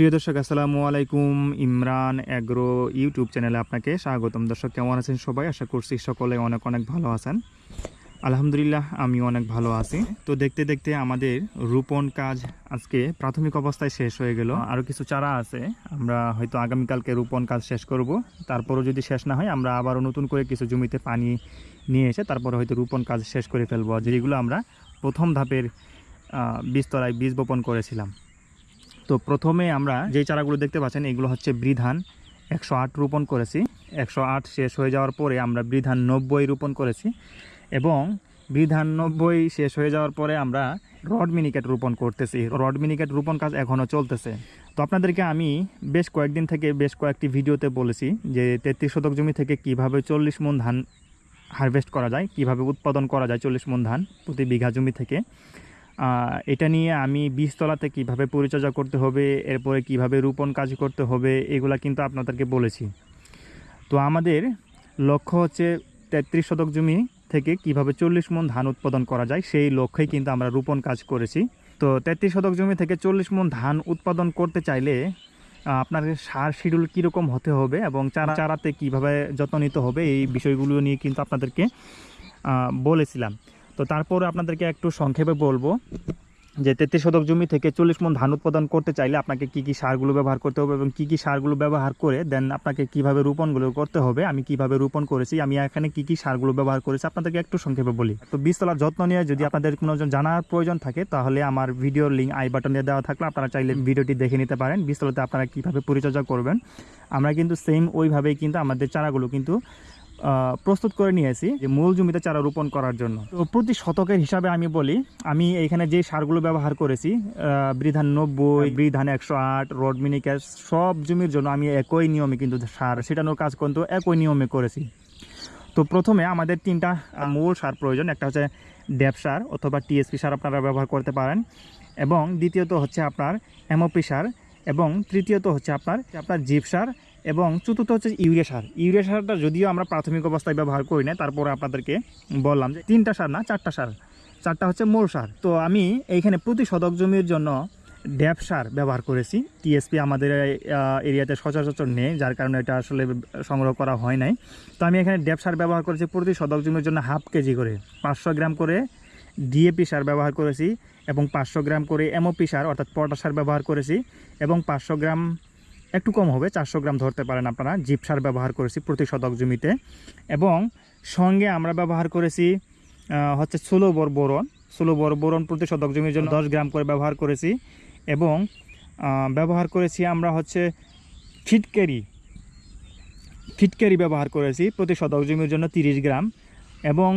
প্রিয় দর্শক, আসসালামু আলাইকুম। ইমরান অ্যাগ্রো ইউটিউব চ্যানেলে আপনাকে স্বাগতম। দর্শক, কেমন আছেন সবাই? আশা করছি সকলে অনেক অনেক ভালো আছেন। আলহামদুলিল্লাহ আমি অনেক ভালো আছি। তো দেখতে দেখতে আমাদের রোপণ কাজ আজকে প্রাথমিক অবস্থায় শেষ হয়ে গেল। আরও কিছু চারা আছে। আমরা হয়তো আগামীকালকে রোপণ কাজ শেষ করব। তারপরও যদি শেষ না হয়, আমরা আবারও নতুন করে কিছু জমিতে পানি নিয়ে এসে তারপরে হয়তো রোপণ কাজ শেষ করে ফেলব। যেগুলো আমরা প্রথম ধাপের বীজতলায় বীজ বপন করেছিলাম। তো প্রথমে আমরা যেই চারাগুলো দেখতে পাচ্ছেন, এগুলো হচ্ছে বৃধান। একশো আট রোপণ করেছি। একশো আট শেষ হয়ে যাওয়ার পরে আমরা বৃধান নব্বই রোপণ করেছি এবং বৃধান নব্বই শেষ হয়ে যাওয়ার পরে আমরা রড মিনিকেট রোপণ করতেছি। রড মিনিকেট রোপণ কাজ এখনও চলতেছে। তো আপনাদেরকে আমি বেশ কয়েকদিন থেকে বেশ কয়েকটি ভিডিওতে বলেছি যে তেত্রিশ শতক জমি থেকে কীভাবে চল্লিশ মন ধান হারভেস্ট করা যায়, কীভাবে উৎপাদন করা যায় চল্লিশ মন ধান প্রতি বিঘা জমি থেকে। এটা নিয়ে আমি বীজতলাতে কীভাবে পরিচর্যা করতে হবে, এরপরে কীভাবে রোপণ কাজ করতে হবে, এগুলা কিন্তু আপনাদেরকে বলেছি। তো আমাদের লক্ষ্য হচ্ছে তেত্রিশ শতক জমি থেকে কীভাবে চল্লিশ মন ধান উৎপাদন করা যায়, সেই লক্ষ্যেই কিন্তু আমরা রোপণ কাজ করেছি। তো তেত্রিশ শতক জমি থেকে চল্লিশ মন ধান উৎপাদন করতে চাইলে আপনার সার শিডিউল কীরকম হতে হবে এবং চারা চারাতে কীভাবে যত্ন নিতে হবে, এই বিষয়গুলো নিয়ে কিন্তু আপনাদেরকে বলেছিলাম। তো তারপরে আপনাদেরকে একটু সংক্ষেপে বলব যে তেত্রিশ শতক জমি থেকে চল্লিশ মন ধান উৎপাদন করতে চাইলে আপনাকে কি কি সারগুলো ব্যবহার করতে হবে এবং কি কি সারগুলো ব্যবহার করে দেন আপনাকে কীভাবে রোপণগুলো করতে হবে, আমি কীভাবে রোপণ করেছি, আমি এখানে কি কি সারগুলো ব্যবহার করেছি আপনাদেরকে একটু সংক্ষেপে বলি। তো বীজতলার যত্ন নিয়ে যদি আপনাদের কোনো জানার প্রয়োজন থাকে তাহলে আমার ভিডিওর লিঙ্ক আই বাটনে দেওয়া থাকলে, আপনারা চাইলে ভিডিওটি দেখে নিতে পারেন, বীজতলাতে আপনারা কীভাবে পরিচর্যা করবেন। আমরা কিন্তু সেম ওইভাবেই কিন্তু আমাদের চারাগুলো কিন্তু প্রস্তুত করে নিয়েছি যে মূল জমিতে চারা রোপণ করার জন্য। তো প্রতি শতকের হিসাবে আমি বলি, আমি এইখানে যে সারগুলো ব্যবহার করেছি বৃধান নব্বই, বৃধান একশো আট, রড সব জমির জন্য আমি একই নিয়মে কিন্তু সার ছিটানোর কাজ কিন্তু একই নিয়মে করেছি। তো প্রথমে আমাদের তিনটা মূল সার প্রয়োজন, একটা হচ্ছে ড্যাপ সার অথবা টিএসপি সার আপনারা ব্যবহার করতে পারেন। এবং দ্বিতীয়ত হচ্ছে আপনার এমওপি সার এবং তৃতীয়ত হচ্ছে আপনার আপনার জিপ সার এবং চতুর্থ হচ্ছে ইউরিয়া সার। ইউরিয়া সারটা যদিও আমরা প্রাথমিক অবস্থায় ব্যবহার করি না তারপরে আপনাদেরকে বললাম যে তিনটা সার না, চারটা সার। চারটা হচ্ছে মূল সার। তো আমি এইখানে প্রতি শতক জমির জন্য ড্যাপ সার ব্যবহার করেছি। টিএসপি আমাদের এরিয়াতে সচরাচর নেই, যার কারণে এটা আসলে সংগ্রহ করা হয় নাই। তো আমি এখানে ড্যাপ সার ব্যবহার করেছি প্রতি শতক জমির জন্য হাফ কেজি করে। পাঁচশো গ্রাম করে ডিএপি সার ব্যবহার করেছি এবং পাঁচশো গ্রাম করে এমওপি সার, অর্থাৎ পটাশ সার ব্যবহার করেছি এবং পাঁচশো গ্রাম একটু কম হবে, চারশো গ্রাম ধরতে পারেন আপনারা। জিপ সার ব্যবহার করেছি প্রতি শতক জমিতে। এবং সঙ্গে আমরা ব্যবহার করেছি হচ্ছে ষোলো বর বোরন। ষোলো বর বোরন প্রতি শতক জমির জন্য দশ গ্রাম করে ব্যবহার করেছি। এবং ব্যবহার করেছি আমরা হচ্ছে ফিটকেরি। ফিটকেরি ব্যবহার করেছি প্রতি শতক জমির জন্য তিরিশ গ্রাম। এবং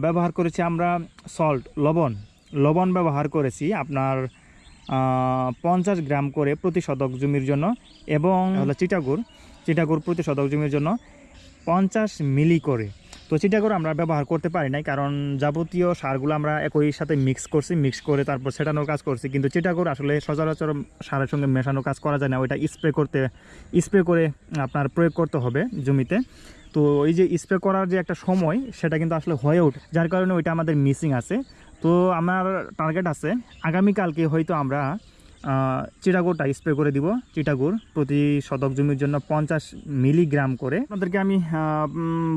ব্যবহার করেছি আমরা সল্ট, লবণ। লবণ ব্যবহার করেছি আপনার পঞ্চাশ গ্রাম করে প্রতি শতক জমির জন্য এবং হলো চিটাগুড়। চিটাগুড় প্রতি শতক জমির জন্য পঞ্চাশ মিলি করে। তো চিটাগুড় আমরা ব্যবহার করতে পারি নাই কারণ যাবতীয় সারগুলো আমরা একই সাথে মিক্স করছি মিক্স করে তারপর সেটানোর কাজ করছি। কিন্তু চিটাগুড় আসলে সচরাচর সারের সঙ্গে মেশানোর কাজ করা যায় না। ওইটা স্প্রে করতে স্প্রে করে আপনার প্রয়োগ করতে হবে জমিতে। তো এই যে স্প্রে করার যে একটা সময়, সেটা কিন্তু আসলে হয়ে ওঠে, যার কারণে ওইটা আমাদের মিসিং আছে। তো আমার টার্গেট আছে, আগামীকালকে হয়তো আমরা চিটাগুড়টা স্প্রে করে দিব, চিটাগুড় প্রতি শতক জমির জন্য পঞ্চাশ মিলিগ্রাম করে। আপনাদেরকে আমি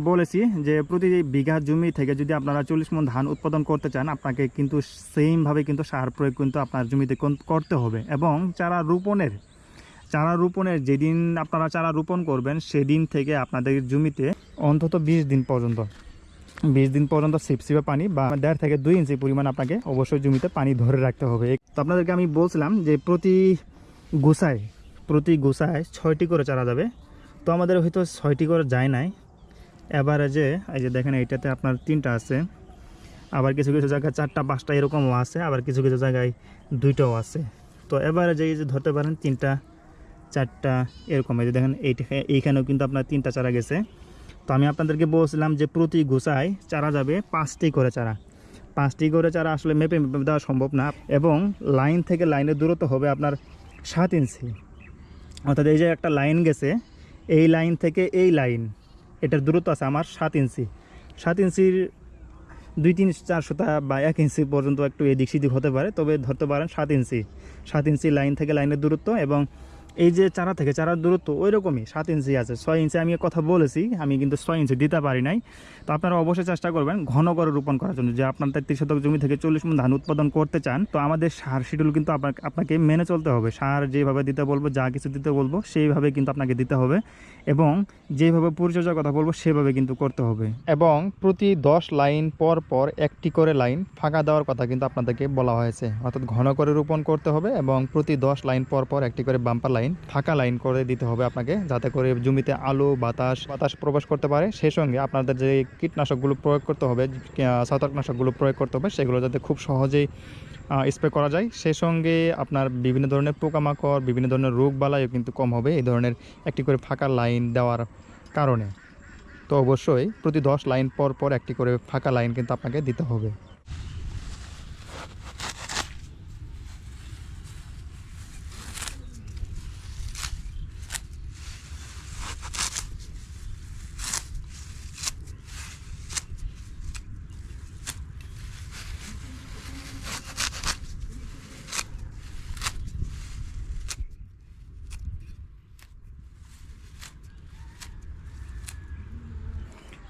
বলেছি যে প্রতি বিঘা জমি থেকে যদি আপনারা চল্লিশ মন ধান উৎপাদন করতে চান, আপনাকে কিন্তু সেমভাবে কিন্তু সার প্রয়োগ কিন্তু আপনার জমিতে করতে হবে। এবং চারা রোপণের চারা রোপণের যেদিন আপনারা চারা রোপণ করবেন, সেদিন থেকে আপনাদের জমিতে অন্তত বিশ দিন পর্যন্ত, বিশ দিন পর্যন্ত সিপসিপে পানি বা দেড় থেকে দুই ইঞ্চি পরিমাণ আপনাকে অবশ্যই জমিতে পানি ধরে রাখতে হবে। তো আপনাদেরকে আমি বলছিলাম যে প্রতি গোসায় প্রতি গোসায় ছয়টি করে চারা যাবে। তো আমাদের হয়তো ছয়টি করে যায় নাই। যে, এই যে দেখেন এইটাতে আপনার তিনটা আছে। আবার কিছু কিছু জায়গায় চারটা, পাঁচটা এরকমও আছে, আবার কিছু কিছু জায়গায় দুইটাও আছে। তো এবারে যে ধরতে পারেন তিনটা চারটা, এরকম এই যে দেখেন এইখানেও কিন্তু আপনার তিনটা চারা গেছে। তো আমি আপনাদেরকে বলছিলাম যে প্রতি গোসায় চারা যাবে পাঁচটি করে চারা। পাঁচটি করে চারা আসলে মেপে মেপে দেওয়া সম্ভব না এবং লাইন থেকে লাইনের দূরত্ব হবে আপনার সাত ইঞ্চি। অর্থাৎ এই যে একটা লাইন গেছে, এই লাইন থেকে এই লাইন, এটার দূরত্ব আছে আমার সাত ইঞ্চি। সাত ইঞ্চির দুই তিন চার সুতা বা এক ইঞ্চি পর্যন্ত একটু এদিক সেদিক হতে পারে, তবে ধরতে পারেন সাত ইঞ্চি। সাত ইঞ্চি লাইন থেকে লাইনের দূরত্ব এবং এই যে চারা থেকে চারার দূরত্ব ওই রকমই সাত ইঞ্চি আছে, ছয় ইঞ্চি আমি কথা বলেছি, আমি কিন্তু ছয় ইঞ্চি দিতে পারি নাই। তো আপনারা অবশ্যই চেষ্টা করবেন ঘন করে রোপণ করার জন্য। যে আপনার তেত্রিশ শতক জমি থেকে চল্লিশ মন ধান উৎপাদন করতে চান, তো আমাদের সার শিডিউল কিন্তু আপনাকে আপনাকে মেনে চলতে হবে। সার যেভাবে দিতে বলব, যা কিছু দিতে বলব, সেইভাবে কিন্তু আপনাকে দিতে হবে এবং যেভাবে পরিচর্যার কথা বলব, সেভাবে কিন্তু করতে হবে। এবং প্রতি দশ লাইন পর পর একটি করে লাইন ফাঁকা দেওয়ার কথা কিন্তু আপনাদেরকে বলা হয়েছে। অর্থাৎ ঘন করে রোপণ করতে হবে এবং প্রতি দশ লাইন পর পর একটি করে বাম্পার লাইন ফাঁকা লাইন করে দিতে হবে আপনাকে যাতে করে জমিতে আলো বাতাস বাতাস প্রবেশ করতে পারে। সেই সঙ্গে আপনাদের যে কীটনাশকগুলো প্রয়োগ করতে হবে আহ, ছত্রাকনাশকগুলো প্রয়োগ করতে হবে সেগুলো যাতে খুব সহজেই স্প্রে করা যায়। সেই সঙ্গে আপনার বিভিন্ন ধরনের পোকামাকড় বিভিন্ন ধরনের রোগ বালাইও কিন্তু কম হবে এই ধরনের একটি করে ফাঁকা লাইন দেওয়ার কারণে। তো অবশ্যই প্রতি দশ লাইন পর পর একটি করে ফাঁকা লাইন কিন্তু আপনাকে দিতে হবে।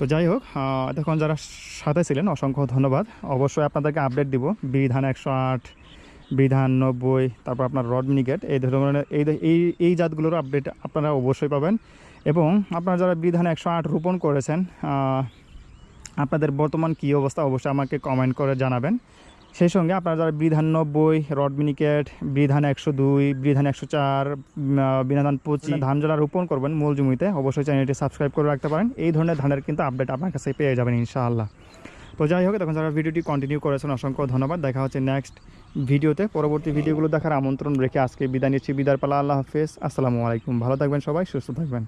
তো যাই হোক এতক্ষণ যারা সাথে ছিলেন, অসংখ্য ধন্যবাদ। অবশ্যই আপনাদেরকে আপডেট দিব, বিধান একশো আট, বিধান নব্বই, তারপর আপনার রড মিনিকেট এই ধরনের এই এই এই জাতগুলোর আপডেট আপনারা অবশ্যই পাবেন। এবং আপনারা যারা বিধান একশো আট রোপণ করেছেন আপনাদের বর্তমান কী অবস্থা, অবশ্যই আমাকে কমেন্ট করে জানাবেন। সেই সঙ্গে আপনারা যারা বিধান নব্বই রড মিনিকেট বিধান একশো দুই বিধান একশো চার বিধান পঁচিশ ধান যারা রোপণ করবেন মূল জমিতে অবশ্যই চ্যানেলটি সাবস্ক্রাইব করে রাখতে পারেন। এই ধরনের ধানের কিন্তু আপডেট আপনার কাছে পেয়ে যাবেন ইনশাআল্লাহ। তো যাই হোক তখন যারা ভিডিওটি কন্টিনিউ করেছেন অসংখ্য ধন্যবাদ। দেখা হচ্ছে নেক্সট ভিডিওতে। পরবর্তী ভিডিওগুলো দেখার আমন্ত্রণ রেখে আজকে বিদায় নিচ্ছি। বিদার পালা আল্লাহ হাফেজ। আসসালামু আলাইকুম। ভালো থাকবেন সবাই সুস্থ থাকবেন।